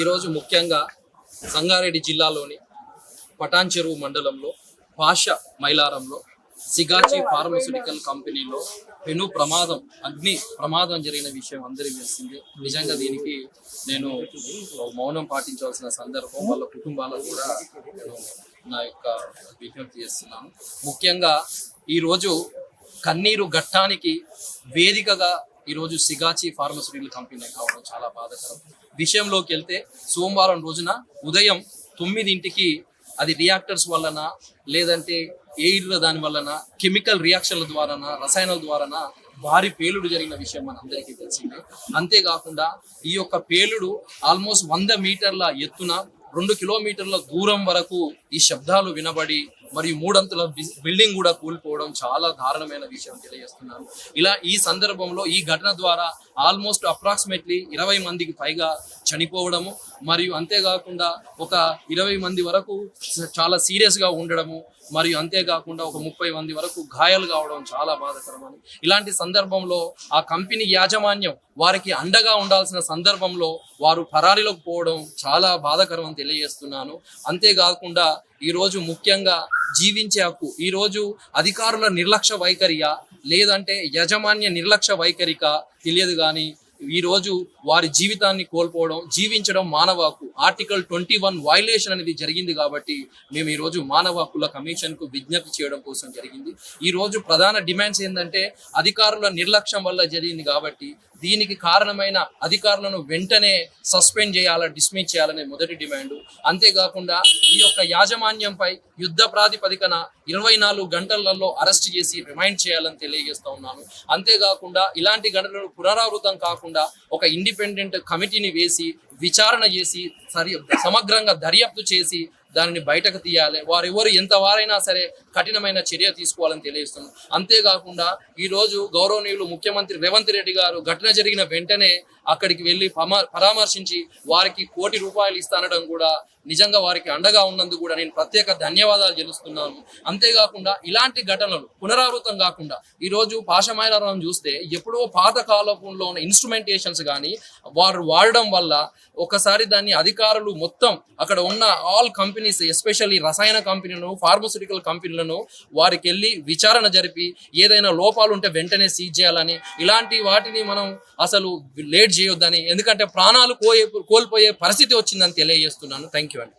ఈరోజు ముఖ్యంగా సంగారెడ్డి జిల్లాలోని పటాన్ చెరువు మండలంలో భాష మైలారంలో సిగాచి ఫార్మస్యూటికల్ కంపెనీలో పెను ప్రమాదం అగ్ని ప్రమాదం జరిగిన విషయం అందరికీ తెలిసిందే. నిజంగా దీనికి నేను మౌనం పాటించవలసిన సందర్భం వాళ్ళ కుటుంబాలకు కూడా నా యొక్క విజ్ఞప్తి చేస్తున్నాను. ముఖ్యంగా ఈరోజు కన్నీరు ఘట్టానికి వేదికగా ఈరోజు సిగాచి ఫార్మస్యూటికల్ కంపెనీ కావడం చాలా బాధాకరం. విషయంలోకి వెళ్తే సోమవారం రోజున ఉదయం తొమ్మిదింటికి అది రియాక్టర్స్ వలన లేదంటే ఎయిర్ల దాని వలన కెమికల్ రియాక్షన్ల ద్వారాన రసాయనాల ద్వారాన భారీ పేలుడు జరిగిన విషయం మన అందరికీ తెలిసిందే. అంతేకాకుండా ఈ యొక్క పేలుడు ఆల్మోస్ట్ వంద మీటర్ల ఎత్తున రెండు కిలోమీటర్ల దూరం వరకు ఈ శబ్దాలు వినబడి మరియు మూడంతుల బి- బిల్డింగ్ కూడా కూలిపోవడం చాలా దారుణమైన విషయం తెలియజేస్తున్నాను ఇలా ఈ సందర్భంలో ఈ ఘటన ద్వారా ఆల్మోస్ట్ అప్రాక్సిమేట్లీ ఇరవై మందికి పైగా చనిపోవడము మరియు అంతేకాకుండా ఒక ఇరవై మంది వరకు చాలా సీరియస్గా ఉండడము మరియు అంతేకాకుండా ఒక ముప్పై మంది వరకు గాయాలు కావడం చాలా బాధకరమని. ఇలాంటి సందర్భంలో ఆ కంపెనీ యాజమాన్యం వారికి అండగా ఉండాల్సిన సందర్భంలో వారు పరారీలోకి పోవడం చాలా బాధాకరం అని తెలియజేస్తున్నాను. అంతేకాకుండా ఈరోజు ముఖ్యంగా జీవించే హక్కు. ఈ రోజు అధికారుల నిర్లక్ష్య వైఖరియా? లేదంటే యజమాన్య నిర్లక్ష్య వైఖరిక? తెలియదు కానీ ఈ రోజు వారి జీవితాన్ని కోల్పోవడం జీవించడం మానవ హక్కు ఆర్టికల్ ట్వంటీ వన్ వైలేషన్ అనేది జరిగింది కాబట్టి మేము ఈ రోజు మానవ హక్కుల కమిషన్కు విజ్ఞప్తి చేయడం కోసం జరిగింది. ఈ రోజు ప్రధాన డిమాండ్స్ ఏంటంటే అధికారుల నిర్లక్ష్యం వల్ల జరిగింది కాబట్టి దీనికి కారణమైన అధికారులను వెంటనే సస్పెండ్ చేయాలా డిస్మిస్ చేయాలనే మొదటి డిమాండ్. అంతేకాకుండా ఈ యొక్క యాజమాన్యంపై యుద్ధ ప్రాతిపదికన ఇరవై నాలుగు గంటలలో అరెస్ట్ చేసి రిమైండ్ చేయాలని తెలియజేస్తా ఉన్నాను. అంతేకాకుండా ఇలాంటి ఘటనలు పునరావృతం కాకుండా ఒక ఇండిపెండెంట్ కమిటీని వేసి విచారణ చేసి సరి సమగ్రంగా దర్యాప్తు చేసి దానిని బయటకు తీయాలి. వారెవరు ఎంతవారైనా సరే కఠినమైన చర్య తీసుకోవాలని తెలియజేస్తున్నాం. అంతేకాకుండా ఈ రోజు గౌరవనీయులు ముఖ్యమంత్రి రేవంత్ రెడ్డి గారు ఘటన జరిగిన వెంటనే అక్కడికి వెళ్ళి పరామర్శించి వారికి కోటి రూపాయలు ఇస్తానడం కూడా నిజంగా వారికి అండగా ఉన్నందుకు కూడా నేను ప్రత్యేక ధన్యవాదాలు చెల్లిస్తున్నాను అంతేకాకుండా ఇలాంటి ఘటనలు పునరావృతం కాకుండా ఈ రోజు పాషమైనారం చూస్తే ఎప్పుడో పాత కాలంలో ఉన్న ఇన్స్ట్రుమెంటేషన్స్ కానీ వారు వాడడం వల్ల ఒకసారి దాన్ని అధికారులు మొత్తం అక్కడ ఉన్న ఆల్ కంపెనీస్ ఎస్పెషల్లీ రసాయన కంపెనీలను ఫార్మస్యూటికల్ కంపెనీలను వారికి వెళ్ళి విచారణ జరిపి ఏదైనా లోపాలు ఉంటే వెంటనే సీజ్ చేయాలని ఇలాంటి వాటిని మనం అసలు లేట్ చేయొద్దని. ఎందుకంటే ప్రాణాలు కోయే కోల్పోయే పరిస్థితి వచ్చిందని తెలియజేస్తున్నాను. థ్యాంక్ యూ అండి.